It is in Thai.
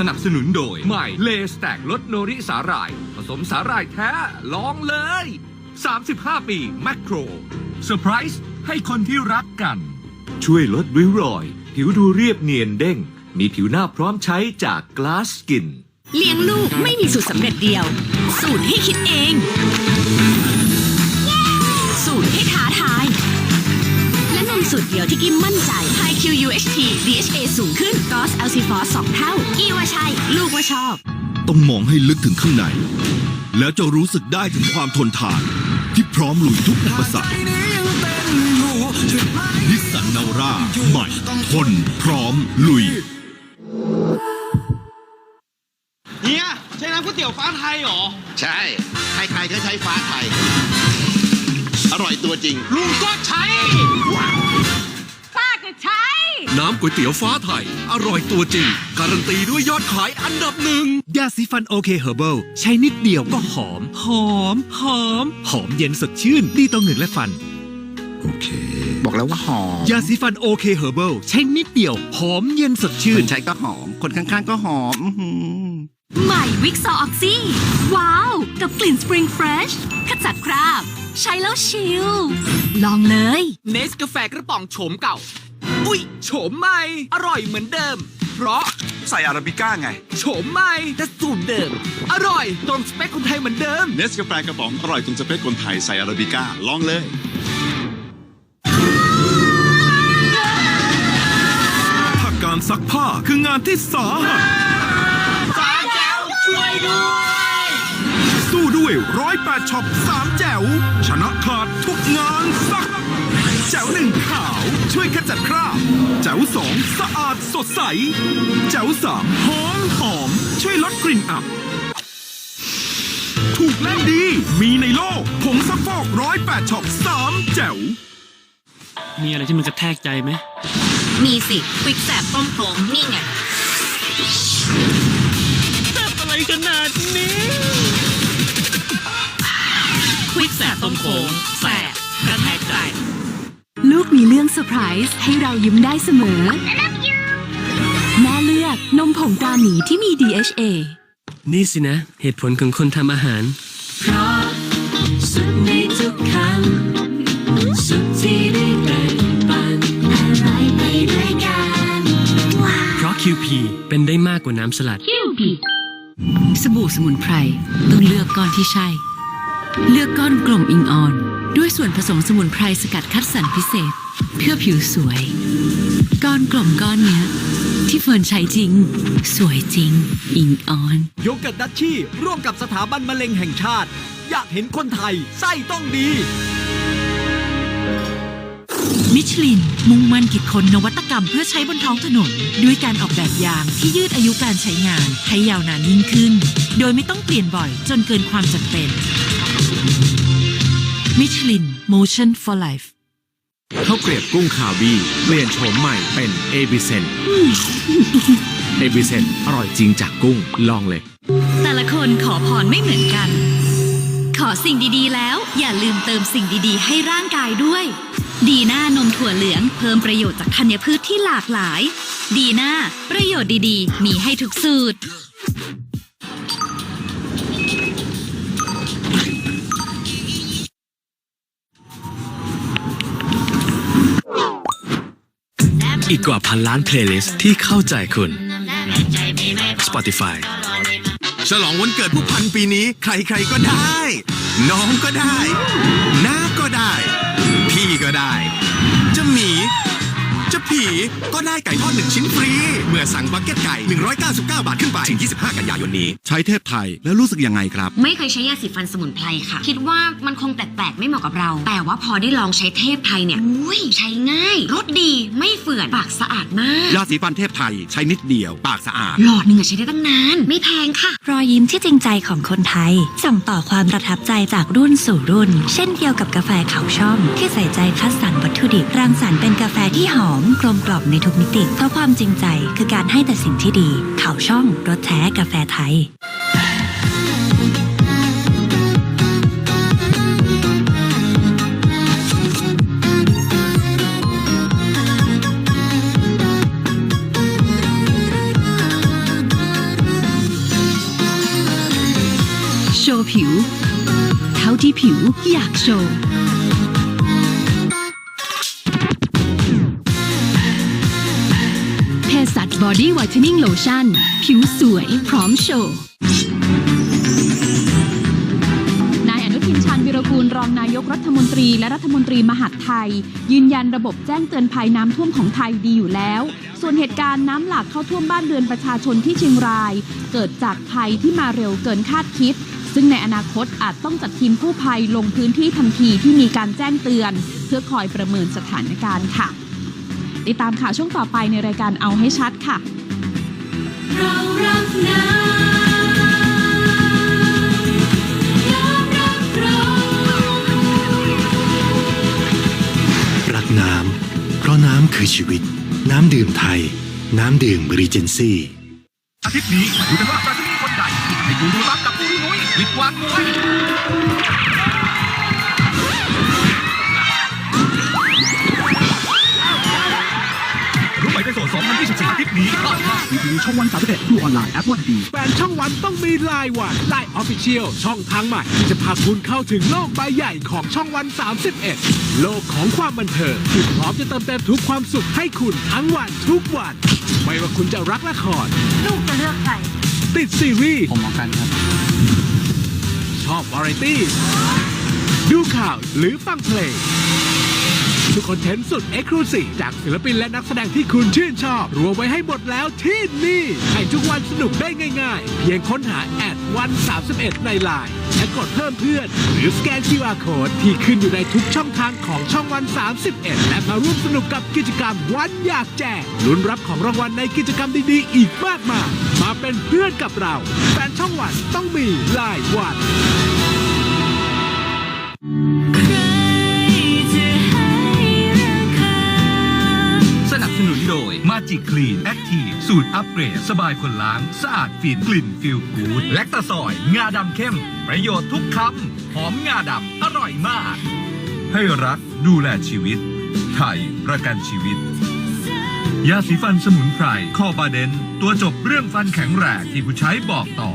สนับสนุนโดย ใหม่เลสแตกรสโนริสาหร่าย ผสมสาหร่ายแท้ ลองเลย 35 ปีแมคโครเซอร์ไพรส์ให้คนที่รักกัน ช่วยลดริ้วรอย ผิวดูเรียบเนียนเด้ง มีผิวหน้าพร้อมใช้จาก Glass Skin เลี้ยงลูกไม่มีสูตรสำเร็จเดียว สูตรให้คิดเอง สูตรเดียวที่กิมมั่นใจ High Q UHT DHA สูงขึ้น g o s l c f o s 2เท่ากี้ว่าใช่ลูกว่าชอบ ต้องมองให้ลึกถึงข้างใน แล้วจะรู้สึกได้ถึงความทนทาน ที่พร้อมลุยทุกอุปสรรคนิสสันนาวร่าใหม่ทน พร้อม ลุยเฮียใช้น้ำก๋วยเตี๋ยวฟ้าไทยเหรอ ใช่ ใครๆก็ใช้ฟ้าไทยอ ร่อยตัวจริง ลุงก็ใช้ ป้าก็ใช้ น้ำก๋วยเตี๋ยวฟ้าไทย อร่อยตัวจริง การันตีด้วยยอดขายอันดับหนึ่งยาสีฟันโอเคเฮอร์เบิลใช้นิดเดียวก็หอม หอม หอม หอมเย็นสดชื่น ดีต่อเหงือกและฟัน โอเค บอกแล้วว่าหอมยาสีฟันโอเคเฮอร์เบิลใช้นิดเดียว หอมเย็นสดชื่คน นใช้ก็หอม คนข้างๆก็หอมอื้อหือ ใหม่วิกซอออกซี่ ว้าว กับกลิ่นสปริงเฟรชขจัดคราบ ใช้แล้วชิล ลองเลย เนสกาแฟกระป๋องโฉมเก่า อุ๊ย โฉมใหม่ อร่อยเหมือนเดิม เพราะใส่อาราบิก้าไง โฉมใหม่แต่สูตรเดิม อร่อยตรงสเปคคนไทยเหมือนเดิม เนสกาแฟกระป๋องอร่อยตรงสเปคคนไทยใส่อาราบิก้าลองเลยถ้าการซักผ้าคืองานที่สาหัส ช่วยด้วยสู้ด้วยร้อยแปดช็อปสามแจ๋วชนะขาดทุกงานซัก แจ๋วหนึ่งขาวช่วยขจัดคราบ แจ๋วสองสะอาดสดใส แจ๋วสามหอมหอม ช่วยลดกลิ่นอับ ถูกเล่นดี มีในโลกผงซักฟอกร้อยแปดช็อปสามแจ๋ว มีอะไรที่มันกระแทกใจไหม มีสิควิกแสบต้มโคงนี่ไงอะไร ขนาดนี้ ควิกแสบต้มโคงแสบกระแทกใจ ลูกมีเรื่องเซอร์ไพรส์ให้เรายิ้มได้เสมอ แม่เลือกนมผงตราหมีที่มี DHA นี่สินะ เหตุผลของคนทำอาหาร เพราะสุดในทุกคำสุดที่ได้แบ่งปันอร่อยไปด้วยกัน เพราะ QP เป็นได้มากกว่าน้ำสลัด สบู่สมุนไพรต้องเลือกก้อนที่ใช่ เลือกก้อนกลมอิงออน ด้วยส่วนผสมสมุนไพรสกัดคัดสรรพิเศษ เพื่อผิวสวย ก้อนกลมก้อนเนี้ย ที่เฟิร์นใช้จริง สวยจริง อิงออน โยเกิร์ตดัชชี่ร่วมกับสถาบันมะเร็งแห่งชาติ อยากเห็นคนไทยไส้ต้องดี มิชลิน มุ่งมั่นคิดค้นนวัตกรรมเพื่อใช้บนท้องถนน ด้วยการออกแบบยางที่ยืดอายุการใช้งาน ให้ยาวนานยิ่งขึ้น โดยไม่ต้องเปลี่ยนบ่อยจนเกินความจำเป็นมิชลิน Motion for Life ข้าวเกรียบกุ้งคาวีเปลี่ยนโฉมใหม่เป็นเอบิเซนเอบิเซนอร่อยจริงจากกุ้งลองเลย แต่ละคนขอพรไม่เหมือนกัน ขอสิ่งดีๆแล้ว อย่าลืมเติมสิ่งดีๆ ให้ร่างกายด้วย ดีน่านมถั่วเหลืองเพิ่มประโยชน์จากธัญพืชที่หลากหลาย ดีน่าประโยชน์ดีๆ มีให้ทุกสูตร อีกกว่าพันล้านเพลย์ลิสต์ที่เข้าใจคุณ Spotify ฉลองวันเกิดผู้พันปีนี้ ใครๆก็ได้ น้องก็ได้ น้าก็ได้ พี่ก็ได้ จะหมี จะผีก็ได้ไก่ทอดหนึ่งชิ้นฟรี เมื่อสั่งบักเก็ตไก่ 199 บาทขึ้นไปถึง25 กันยายนนี้ ใช้เทพไทยแล้วรู้สึกยังไงครับ ไม่เคยใช้ยาสีฟันสมุนไพรค่ะ คิดว่ามันคงแปลกๆ ไม่เหมาะกับเรา แต่ว่าพอได้ลองใช้เทพไทยเนี่ยอุ้ยใช้ง่ายรสดีไม่เฝื่อนปากสะอาดมากยาสีฟันเทพไทยใช้นิดเดียว ปากสะอาดหลอดหนึ่งอะใช้ได้ตั้งนานไม่แพงค่ะ รอยยิ้มที่จริงใจของคนไทย ส่งต่อความประทับใจจากรุ่นสู่รุ่น เช่นเดียวกับกาแฟเขาช่อง ที่ใส่ใจคัดสรรวัตถุดิบรังสรรค์เป็นกาแฟที่หอมกลมกลอบในทุกมิติ เพราะความจริงใจคือการให้แต่สิ่งที่ดี ข่าวช่องรสแท้กาแฟไทยโชว์ผิว เท่าที่ผิวอยากโชว์ ลชั่นผิวสวยพร้อมโชว์ นายอนุทินชาญวิรกูลรองนายกรัฐมนตรีและรัฐมนตรีมหาดไทย ยืนยันระบบแจ้งเตือนภัยน้ำท่วมของไทยดีอยู่แล้ว ส่วนเหตุการณ์น้ำหลากเข้าท่วมบ้านเรือนประชาชนที่เชียงราย เกิดจากภัยที่มาเร็วเกินคาดคิดซึ่งในอนาคตอาจต้องจัดทีมกู้ภัยลงพื้นที่ทันทีที่มีการแจ้งเตือน เพื่อคอยประเมินสถานการณ์ค่ะ ติดตามข่าวช่วงต่อไปในรายการเอาให้ชัดค่ะ เรารักน้ำน้ำรักเรารักน้ำเพราะน้ำคือชีวิต น้ำดื่มไทย น้ำดื่มรีเจนซี่อาทิตย์นี้ดูกันว่าปราชนีคนใดที่ให้ดูดูรักกับผู้นุ้ยวิดวานมวย 24อาทิตย์นี้พลาดพลาดทีวีช่องวัน31ดูออนไลน์แอปวันดีแฟนช่องวันต้องมีลายวันลายออฟฟิเชียลช่องทางใหม่ที่จะพาคุณเข้าถึงโลกใบใหญ่ของช่องวัน 31 โลกของความบันเทิงที่พร้อมจะเติมเต็มทุกความสุขให้คุณทั้งวันทุกวัน ไม่ว่าคุณจะรักละคร ลูกจะเลือกใคร ติดซีรีส์ผมมองกันครับ ชอบวาไรตี้ ดูข่าวหรือฟังเพลง ทุกคอนเทนต์สุดเอ็กซ์คลูซีฟจากศิลปินและนักแสดงที่คุณชื่นชอบ รวมไว้ให้หมดแล้วที่นี่ให้ทุกวันสนุกได้ง่าย ๆ เพียงค้นหาแอดวัน31 ในไลน์และกดเพิ่มเพื่อน หรือสแกน QR Code ที่ขึ้นอยู่ในทุกช่องทางของช่องวัน 31 และมาร่วมสนุกกับกิจกรรมวันอยากแจกลุ้นรับของรางวัลในกิจกรรมดีๆ อีกมากมายมาเป็นเพื่อนกับเราแฟนช่องวันต้องมีไลายวัน ย Magic Clean Active สูตรอัปเกรด สบายคนล้าง สะอาดฟินกลิ่นฟิลกูดแลคตาซอย งาดำเข้ม ประโยชน์ทุกคำหอมงาดำอร่อยมาก ให้รักดูแลชีวิต ไทยประกันชีวิต ยาสีฟันสมุนไพรคอบาเดน ตัวจบเรื่องฟันแข็งแรงที่ผู้ใช้บอกต่อ